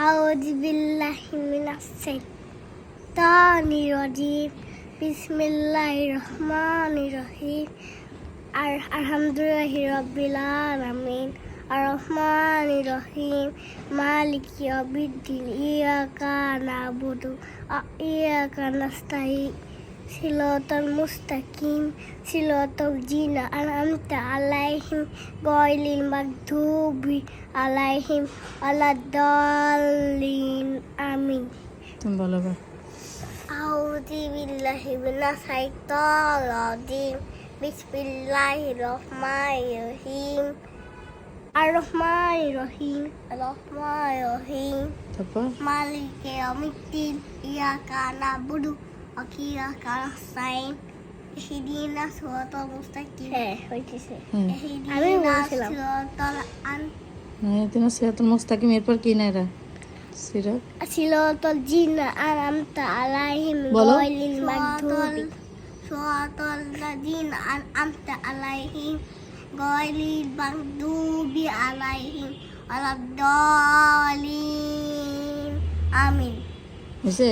আউজি বিল্লাহি মিনাশ্বাইতানির্রাজিম বিসমিল্লাহির রহমানির রহিম আর আলহামদুলিল্লাহি রাব্বিল আলামিন আর রহমানির রহিম মালিক ইয়াউমিদ্দিন ইয়াকা না'বুদু ওয়া ইয়াকা নাস্তাঈন সিরাতাল মুস্তাকিম সিরাতাল জিনা আনআমতা আলাইহিম গায়রিল মাগদুবি আলাইহিম ওয়ালাদ-দাল্লিন আমিন। তুমি বলো এবার। আউযু বিল্লাহি মিনাশ শাইতানির রাজিম বিসমিল্লাহির রহমানির রহিম আর রহমানির রহিম রহমানির রহিম তারপর? মালিকে অমিদ্দিন ইয়াকা নাবুদু। ওয়া নাস্তাইন ইহদিনা সিরাতাল মুস্তাকিম হ্যাঁ হইতেছে হুম আমি বলছিলাম সিরাতাল আন মেয়েদিন সিরাতুল মুস্তাকিম এরপর কি না এরা সিরাত সিরাতাল জিনা আনআমতা আলাইহিম বলো। গায়রিল মাগদুবি সিরাতাল লাযিনা আনআমতা আলাইহিম গায়রিল মাগদুবি আলাইহিম ওয়ালাদ-দাল্লিন আমিন হয়েছে